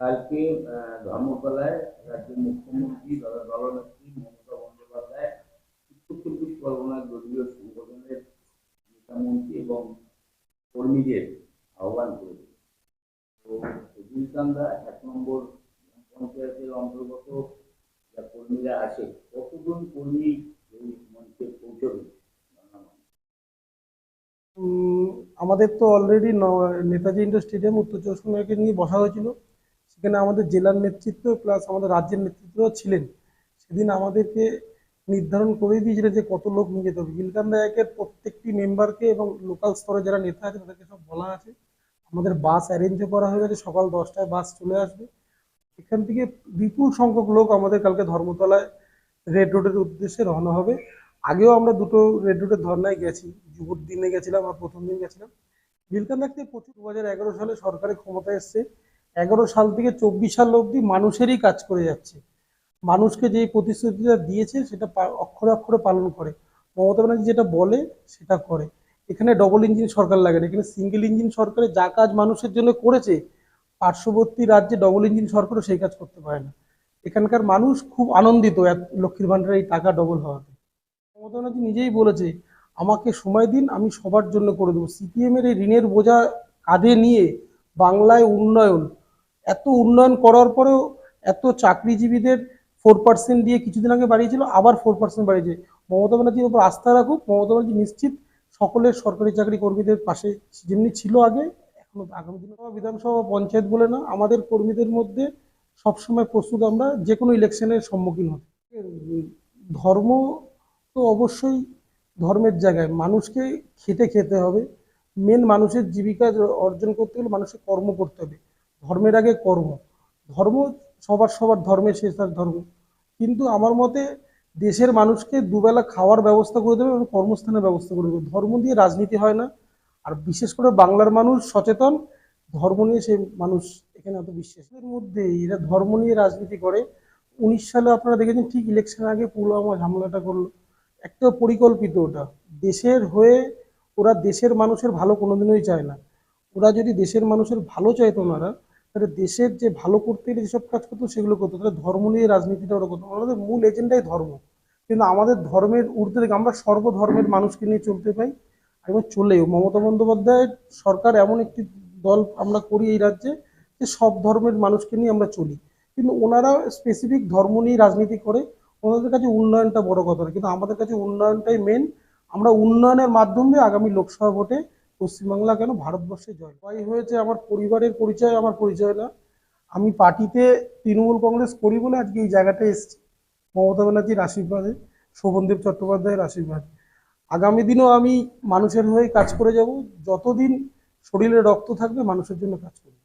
কালকে ধর্মতলায় রাজ্যের মুখ্যমন্ত্রী দলনেত্রী মমতা বন্দ্যোপাধ্যায় উত্তর চব্বিশ পরগনার দলীয় সংগঠনের নেতামন্ত্রী এবং কর্মীদের আহ্বান করেছে তো নীলকান্দা এক নম্বর পঞ্চায়েতের অন্তর্গত যা কর্মীরা আছে কতজন কর্মী এই মঞ্চে পৌঁছবে? আমাদের তো অলরেডি নেতাজি ইন্ডোর স্টেডিয়াম উত্তর চব্বিশ পরগনাকে নিয়ে বসা হয়েছিল। সেখানে আমাদের জেলার নেতৃত্ব প্লাস আমাদের রাজ্যের নেতৃত্ব ছিলেন। সেদিন আমাদেরকে নির্ধারণ করে দিয়েছিল যে কত লোক নিয়ে যেতে হবে। গিলকান্দা একের প্রত্যেকটি মেম্বারকে এবং লোকাল স্তরে যারা নেতা আছে তাদেরকে সব বলা আছে। আমাদের বাস অ্যারেঞ্জও করা হয়ে গেছে, সকাল দশটায় বাস চলে আসবে। এখান থেকে বিপুল সংখ্যক লোক আমাদের কালকে ধর্মতলায় রেড রোডের উদ্দেশ্যে রওনা হবে। আগেও আমরা দুটো রেড রোডের ধর্নায় গেছি। যুবর দিনে গেছিলাম আর প্রথম দিন গেছিলাম। বিলকান রাখতে প্রচুর। দু হাজার এগারো সালে সরকারের ক্ষমতা এসছে। এগারো সাল থেকে চব্বিশ সাল অবধি মানুষেরই কাজ করে যাচ্ছে। মানুষকে যে প্রতিশ্রুতিটা দিয়েছে, সেটা অক্ষরে অক্ষরে পালন করে। মমতা ব্যানার্জি যেটা বলে, সেটা করে। এখানে ডবল ইঞ্জিন সরকার লাগে না এখানে সিঙ্গেল ইঞ্জিন সরকারে যা কাজ মানুষের জন্য করেছে, পার্শ্ববর্তী রাজ্যে ডবল ইঞ্জিন সরকারও সেই কাজ করতে পারে না। এখানকার মানুষ খুব আনন্দিত লক্ষ্মীর ভাণ্ডারের এই টাকা ডবল হওয়াতে। মমতা ব্যানার্জি নিজেই বলেছে, আমাকে সময় দিন, আমি সবার জন্য করে দেবো। সিপিএম এর এই ঋণের বোঝা কাঁধে নিয়ে বাংলায় উন্নয়ন এত উন্নয়ন করার পরেও এত চাকরিজীবীদের ফোর পার্সেন্ট দিয়ে কিছুদিন আগে বাড়িয়েছিল, আবার ফোর পার্সেন্ট বাড়িয়েছে। মমতা ব্যানার্জির উপর আস্থা রাখুক, মমতা ব্যানার্জি নিশ্চিত সকলের সরকারি চাকরি কর্মীদের পাশে যেমনি ছিল আগে, এখনও আগামী দিনে বিধানসভা পঞ্চায়েত বলে না, আমাদের কর্মীদের মধ্যে সবসময় প্রস্তুত আমরা যে কোনো ইলেকশনের সম্মুখীন হতে। ধর্ম তো অবশ্যই ধর্মের জায়গায়, মানুষকে খেটে খেতে হবে। মেন মানুষের জীবিকা অর্জন করতে গেলে মানুষের কর্ম করতে হবে। ধর্মের আগে কর্ম। ধর্ম সবার সবার ধর্মের শেষ তার ধর্ম। কিন্তু আমার মতে দেশের মানুষকে দুবেলা খাওয়ার ব্যবস্থা করে দেবে এবং কর্মস্থানের ব্যবস্থা করে দেবে। ধর্ম দিয়ে রাজনীতি হয় না। আর বিশেষ করে বাংলার মানুষ সচেতন। ধর্ম নিয়ে সেই মানুষ এখানে এত বিশ্বাসের মধ্যে, এরা ধর্ম নিয়ে রাজনীতি করে। উনিশ সালে আপনারা দেখেছেন ঠিক ইলেকশন আগে পুলওয়ামা ঝামেলাটা করল। একটা পরিকল্পিত ওটা। দেশের হয়ে ওরা দেশের মানুষের ভালো কোনোদিনই চায় না। ওরা যদি দেশের মানুষের ভালো চাইতো ওনারা তাহলে দেশের যে ভালো করতে গেলে যেসব কাজ করতো সেগুলো করতো তাহলে ধর্ম নিয়ে রাজনীতিটা ওরা করতো আমাদের মূল এজেন্ডাই ধর্ম। কিন্তু আমাদের ধর্মের ঊর্ধ্বে আমরা সর্বধর্মের মানুষকে নিয়ে চলতে পাই এবং চলেও মমতা বন্দ্যোপাধ্যায়ের সরকার এমন একটি দল আমরা করি এই রাজ্যে যে সব ধর্মের মানুষকে নিয়ে আমরা চলি। কিন্তু ওনারা স্পেসিফিক ধর্ম নিয়ে রাজনীতি করে, ওনাদের কাছে উন্নয়নটা বড় কথা। কিন্তু আমাদের কাছে উন্নয়নটাই মেন আমরা উন্নয়নের মাধ্যমে আগামী লোকসভা ভোটে পশ্চিমবাংলা কেন ভারতবর্ষে জয় জয় হয়েছে আমার পরিবারের পরিচয়, আমার পরিচয় না। আমি পার্টিতে তৃণমূল কংগ্রেস করি বলে আজকে এই জায়গাটা এসেছি। মমতা ব্যানার্জির আশীর্বাদে, শোভনদেব চট্টোপাধ্যায়ের আশীর্বাদ। আগামী দিনও আমি মানুষের হয়ে কাজ করে যাব। যতদিন শরীরে রক্ত থাকবে, মানুষের জন্য কাজ করব।